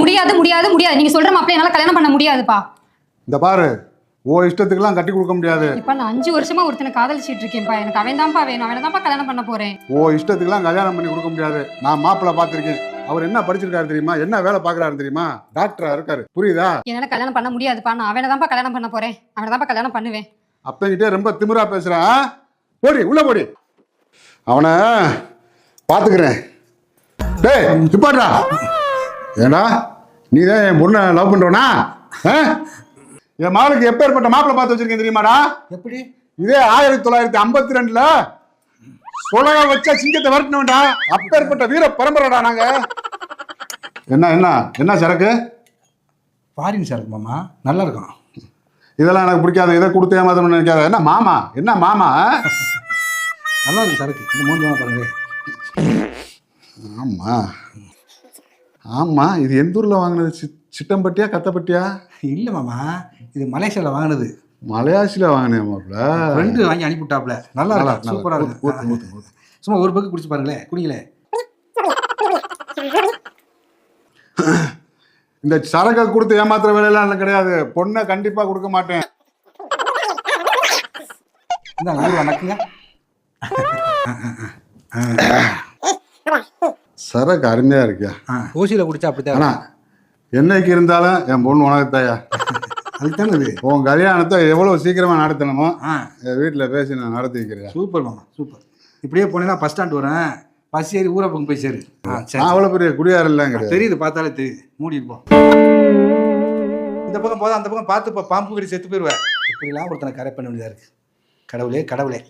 முடியாது முடியாது முடியாது. நீங்க சொல்ற மாப்பிள்ளை என்னால கல்யாணம் பண்ண முடியாதுப்பா. இந்த பாரு ஓ இஷ்டத்துக்குலாம் கட்டி கொடுக்க முடியாது. இப்ப நான் அஞ்சு வருஷமா ஒருத்தனை காதலிச்சிட்டு இருக்கேன்ப்பா. எனக்கு அவன் தான்ப்பா வேணும். அவனை தான்ப்பா கல்யாணம் பண்ண போறேன். ஓ இஷ்டத்துக்குலாம் கல்யாணம் பண்ணி கொடுக்க முடியாது. நான் மாப்பிள்ளை பார்த்துருக்கேன். அவர் என்ன படிச்சிருக்காரு தெரியுமா? என்ன வேலை பார்க்குறாரு தெரியுமா? டாக்டரா இருக்காரு. புரியுதா? என்னால கல்யாணம் பண்ண முடியாதுப்பா. நான் அவனை தான்ப்பா கல்யாணம் பண்ண போறேன். அவனை தான்ப்பா கல்யாணம் பண்ணுவேன். அப்பங்கிட்டே ரொம்ப திமிரா பேசுறான்? போடி உள்ள போடி. அவனை பாத்துக்கிறேன் டேய் நிப்பாட்றா. ஏண்டா? நீ தான் என் பொண்ணை லவ் பண்றவனா? ஆ? என் மகளுக்கு எப்பேற்பட்ட மாப்பிள்ளை பார்த்து வச்சிருக்கேன் தெரியுமாடா? எப்படி? இதே ஆயிரத்தி தொள்ளாயிரத்தி ஐம்பத்தி ரெண்டுல சொலக வச்ச சிங்கத்தை விரட்டினவன்டா. அப்பேற்பட்ட வீர பரம்பரைடா நாங்க. என்ன என்ன என்ன சரக்கு? ஃபாரின் சார் மாமா. நல்லா இருக்கும். இதெல்லாம் எனக்கு பிடிக்காது. இதை கொடுத்து ஏமாத்தணும்னு நினைக்காத. என்ன மாமா? என்ன மாமா? நல்லா இருக்கும் சரக்கு. இந்த வேணா பாருங்க. ஆமா. ஆமா இது எந்த ஊர்ல வாங்கினது? சி- சிட்டம்பட்டியா கத்தப்பட்டியா? இல்லை மாமா இது மலேசியாவில் வாங்கினது. மலையாசில வாங்கினேன் மாப்பிள்ள ஃப்ரெண்டு வாங்கி அனுப்பிவிட்டாப்ல. நல்லா நல்லா. சூப்பராக இருக்கு. சும்மா ஒரு பக்கம் குடிச்சு பாருங்களேன் குடிங்களே. இந்த சரக்கை கொடுத்து ஏமாத்துற வேலையெல்லாம் எனக்கு கிடையாது. பொண்ணை கண்டிப்பா கொடுக்க மாட்டேன். இந்த நல்லா நக்குங்க. சரக்கு அருமையா இருக்கியா ஆ ஓசியில் குடிச்சா அப்படி ஆனா என்னைக்கு இருந்தாலும் என் பொண்ணு உனக்கு தாயா அதுதானே இது. உன் கல்யாணத்தை எவ்வளவு சீக்கிரமா நடத்தணுமோ ஆ. என் வீட்டுல பேசி நான் நடத்தி வைக்கிறேன். சூப்பர் மாமா சூப்பர். இப்படியே போனீங்கன்னா பஸ் ஸ்டாண்ட் வரேன் பஸ் ஏறி ஊரை பக்கம் போய் சேரு. அவ்வளவு பெரிய குடியார் இல்லைங்கிறது தெரியுது பார்த்தாலே தெரியுது. போ. இந்த பக்கம் போதும் அந்த பக்கம் பார்த்து இப்போ பாம்பு கடி செத்து போயிடுவேன் இப்படிலாம் ஒருத்தனை கரெக்ட் பண்ண வேண்டியதா இருக்கு. கடவுளே கடவுளே.